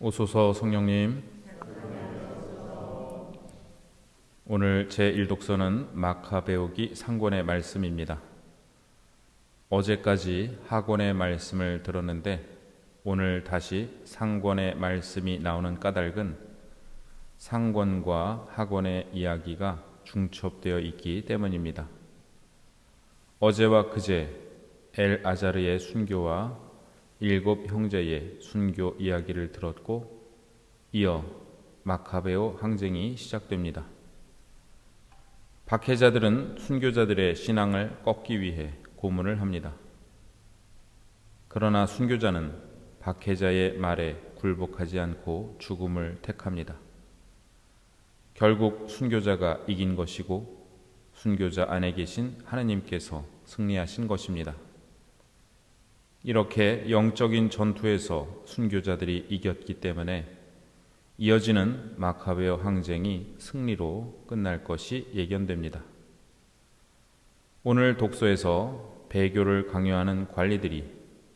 오소서 성령님 오늘 제1독서는 마카베오기 상권의 말씀입니다. 어제까지 학원의 말씀을 들었는데 오늘 다시 상권의 말씀이 나오는 까닭은 상권과 학원의 이야기가 중첩되어 있기 때문입니다. 어제와 그제 엘 아자르의 순교와 일곱 형제의 순교 이야기를 들었고 이어 마카베오 항쟁이 시작됩니다. 박해자들은 순교자들의 신앙을 꺾기 위해 고문을 합니다. 그러나 순교자는 박해자의 말에 굴복하지 않고 죽음을 택합니다. 결국 순교자가 이긴 것이고 순교자 안에 계신 하느님께서 승리하신 것입니다. 이렇게 영적인 전투에서 순교자들이 이겼기 때문에 이어지는 마카베어 항쟁이 승리로 끝날 것이 예견됩니다. 오늘 독서에서 배교를 강요하는 관리들이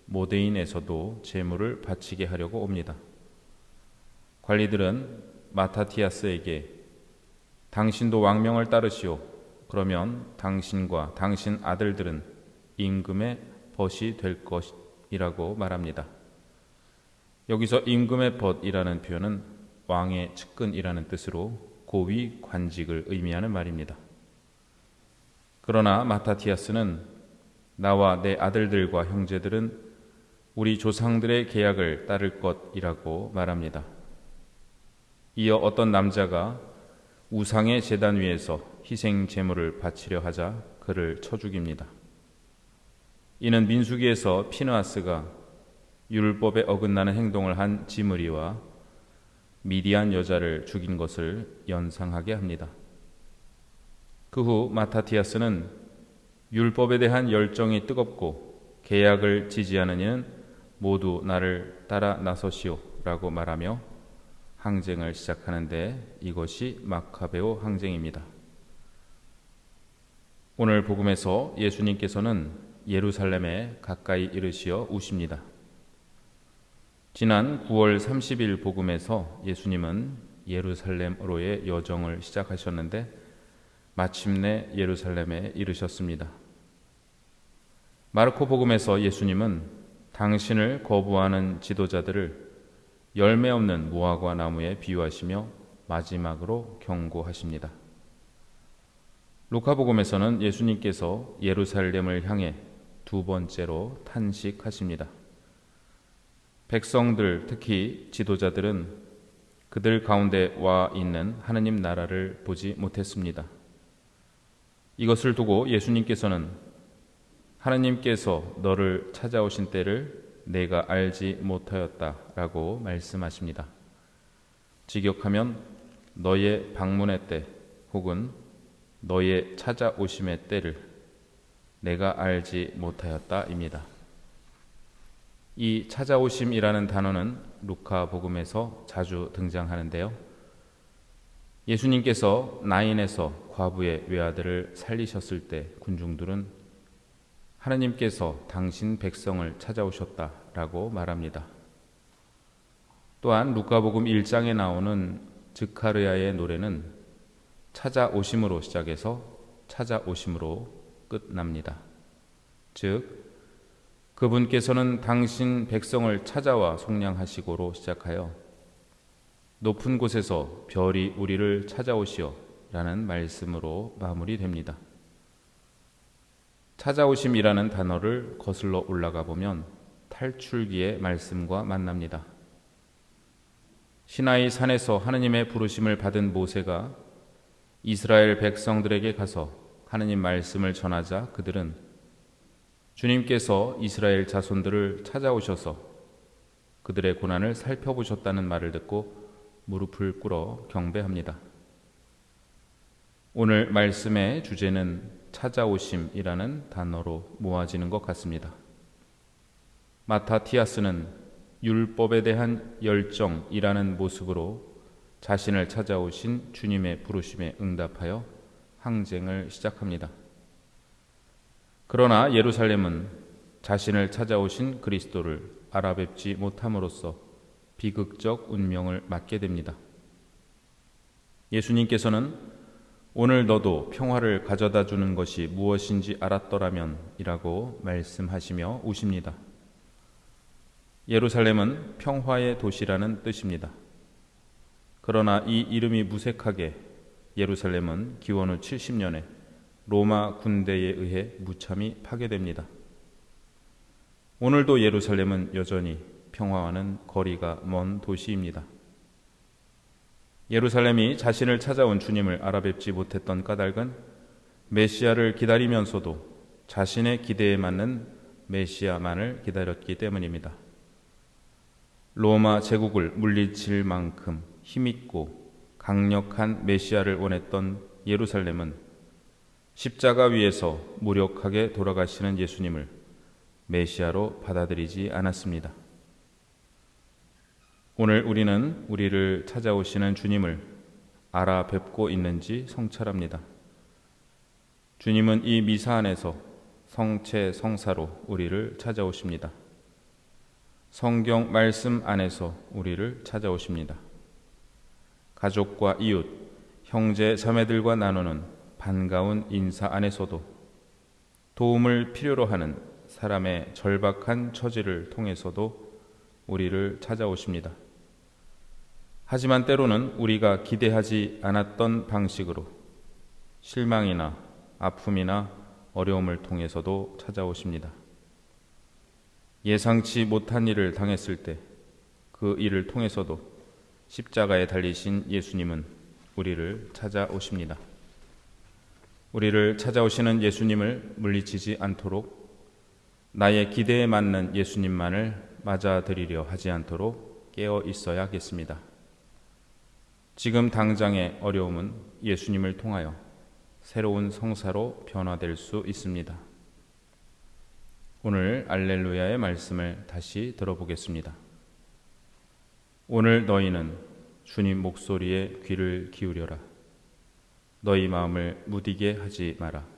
모데인에서도 재물을 바치게 하려고 옵니다. 관리들은 마타티아스에게 당신도 왕명을 따르시오. 그러면 당신과 당신 아들들은 임금의 벗이 될 것이 라고 말합니다. 여기서 임금의 벗이라는 표현은 왕의 측근이라는 뜻으로 고위 관직을 의미하는 말입니다. 그러나 마타티아스는 나와 내 아들들과 형제들은 우리 조상들의 계약을 따를 것이라고 말합니다. 이어 어떤 남자가 우상의 재단 위에서 희생 제물을 바치려 하자 그를 쳐 죽입니다. 이는 민수기에서 피느아스가 율법에 어긋나는 행동을 한 지므리와 미디안 여자를 죽인 것을 연상하게 합니다. 그 후 마타티아스는 율법에 대한 열정이 뜨겁고 계약을 지지하는 이는 모두 나를 따라 나서시오라고 말하며 항쟁을 시작하는데 이것이 마카베오 항쟁입니다. 오늘 복음에서 예수님께서는 예루살렘에 가까이 이르시어 우십니다. 지난 9월 30일 복음에서 예수님은 예루살렘으로의 여정을 시작하셨는데 마침내 예루살렘에 이르셨습니다. 마르코 복음에서 예수님은 당신을 거부하는 지도자들을 열매 없는 무화과 나무에 비유하시며 마지막으로 경고하십니다. 루카복음에서는 예수님께서 예루살렘을 향해 두 번째로 탄식하십니다. 백성들, 특히 지도자들은 그들 가운데 와 있는 하느님 나라를 보지 못했습니다. 이것을 두고 예수님께서는 하나님께서 너를 찾아오신 때를 내가 알지 못하였다 라고 말씀하십니다. 직역하면 너의 방문의 때 혹은 너의 찾아오심의 때를 내가 알지 못하였다입니다. 이 찾아오심이라는 단어는 루카 복음에서 자주 등장하는데요. 예수님께서 나인에서 과부의 외아들을 살리셨을 때 군중들은 하나님께서 당신 백성을 찾아오셨다라고 말합니다. 또한 루카복음 1장에 나오는 즉카르야의 노래는 찾아오심으로 시작해서 찾아오심으로 끝납니다. 즉, 그분께서는 당신 백성을 찾아와 속량하시고로 시작하여 높은 곳에서 별이 우리를 찾아오시어 라는 말씀으로 마무리됩니다. 찾아오심이라는 단어를 거슬러 올라가 보면 탈출기의 말씀과 만납니다. 시나이 산에서 하느님의 부르심을 받은 모세가 이스라엘 백성들에게 가서 하느님 말씀을 전하자 그들은 주님께서 이스라엘 자손들을 찾아오셔서 그들의 고난을 살펴보셨다는 말을 듣고 무릎을 꿇어 경배합니다. 오늘 말씀의 주제는 찾아오심이라는 단어로 모아지는 것 같습니다. 마타티아스는 율법에 대한 열정이라는 모습으로 자신을 찾아오신 주님의 부르심에 응답하여 항쟁을 시작합니다. 그러나 예루살렘은 자신을 찾아오신 그리스도를 알아뵙지 못함으로써 비극적 운명을 맞게 됩니다. 예수님께서는 오늘 너도 평화를 가져다 주는 것이 무엇인지 알았더라면 이라고 말씀하시며 우십니다. 예루살렘은 평화의 도시라는 뜻입니다. 그러나 이 이름이 무색하게 예루살렘은 기원 후 70년에 로마 군대에 의해 무참히 파괴됩니다. 오늘도 예루살렘은 여전히 평화와는 거리가 먼 도시입니다. 예루살렘이 자신을 찾아온 주님을 알아뵙지 못했던 까닭은 메시아를 기다리면서도 자신의 기대에 맞는 메시아만을 기다렸기 때문입니다. 로마 제국을 물리칠 만큼 힘있고 강력한 메시아를 원했던 예루살렘은 십자가 위에서 무력하게 돌아가시는 예수님을 메시아로 받아들이지 않았습니다. 오늘 우리는 우리를 찾아오시는 주님을 알아뵙고 있는지 성찰합니다. 주님은 이 미사 안에서 성체 성사로 우리를 찾아오십니다. 성경 말씀 안에서 우리를 찾아오십니다. 가족과 이웃, 형제 자매들과 나누는 반가운 인사 안에서도 도움을 필요로 하는 사람의 절박한 처지를 통해서도 우리를 찾아오십니다. 하지만 때로는 우리가 기대하지 않았던 방식으로 실망이나 아픔이나 어려움을 통해서도 찾아오십니다. 예상치 못한 일을 당했을 때 그 일을 통해서도 십자가에 달리신 예수님은 우리를 찾아오십니다. 우리를 찾아오시는 예수님을 물리치지 않도록 나의 기대에 맞는 예수님만을 맞아들이려 하지 않도록 깨어 있어야겠습니다. 지금 당장의 어려움은 예수님을 통하여 새로운 성사로 변화될 수 있습니다. 오늘 알렐루야의 말씀을 다시 들어보겠습니다. 오늘 너희는 주님 목소리에 귀를 기울여라. 너희 마음을 무디게 하지 마라.